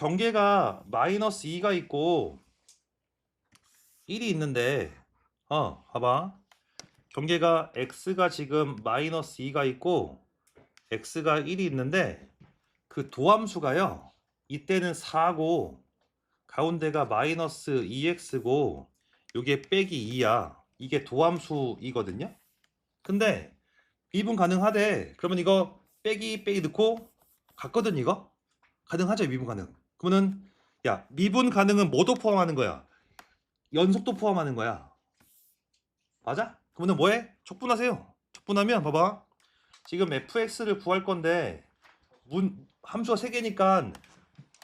경계가 마이너스 2가 있고 1이 있는데 어 봐봐. 경계가 x가 지금 마이너스 2가 있고 x가 1이 있는데 그 도함수가요 이때는 4고 가운데가 마이너스 2x고 요게 빼기 2야. 이게 도함수이거든요. 근데 미분 가능하대. 그러면 이거 빼기 빼기 넣고 같거든 이거? 가능하죠 미분 가능 그러면은 야 미분 가능은 뭐도 포함하는 거야? 연속도 포함하는 거야. 맞아? 그러면 뭐해? 촉분하세요. 촉분하면 봐봐. 지금 fx를 구할 건데 문 함수가 3개니까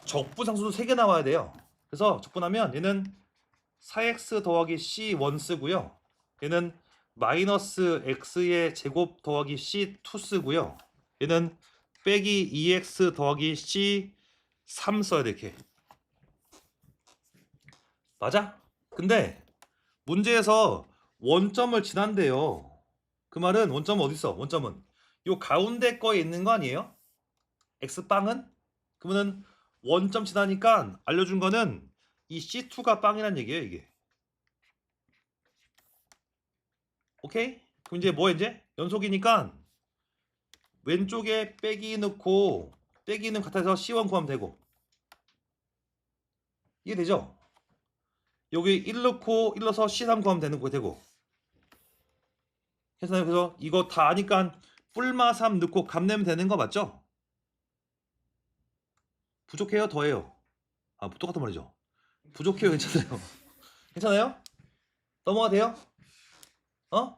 적분상수도 3개 나와야 돼요. 그래서 적분하면 얘는 4x 더하기 c 원 쓰고요. 얘는 마이너스 x의 제곱 더하기 c 2 쓰고요. 얘는 빼기 2x 더하기 c 3 써야 돼 이렇게 맞아? 근데 문제에서 원점을 지난대요 그 말은 원점은 어디 있어 원점은 요 가운데 거에 있는 거 아니에요? x빵은? 그러면은 원점 지나니까 알려준 거는 이 c2가 빵이란 얘기예요 이게 오케이? 그럼 이제 뭐 이제? 연속이니까 왼쪽에 빼기 넣고 빼기는 같아서 C1 구하면 되고 이해되죠? 여기 1 넣고 1 넣어서 C3 구하면 되는 거 되고 그래서 그래서 이거 다 아니까 뿔마 3 넣고 값 내면 되는 거 맞죠? 부족해요? 더해요? 아 똑같은 말이죠 부족해요 괜찮아요 괜찮아요? 넘어가 돼요? 어?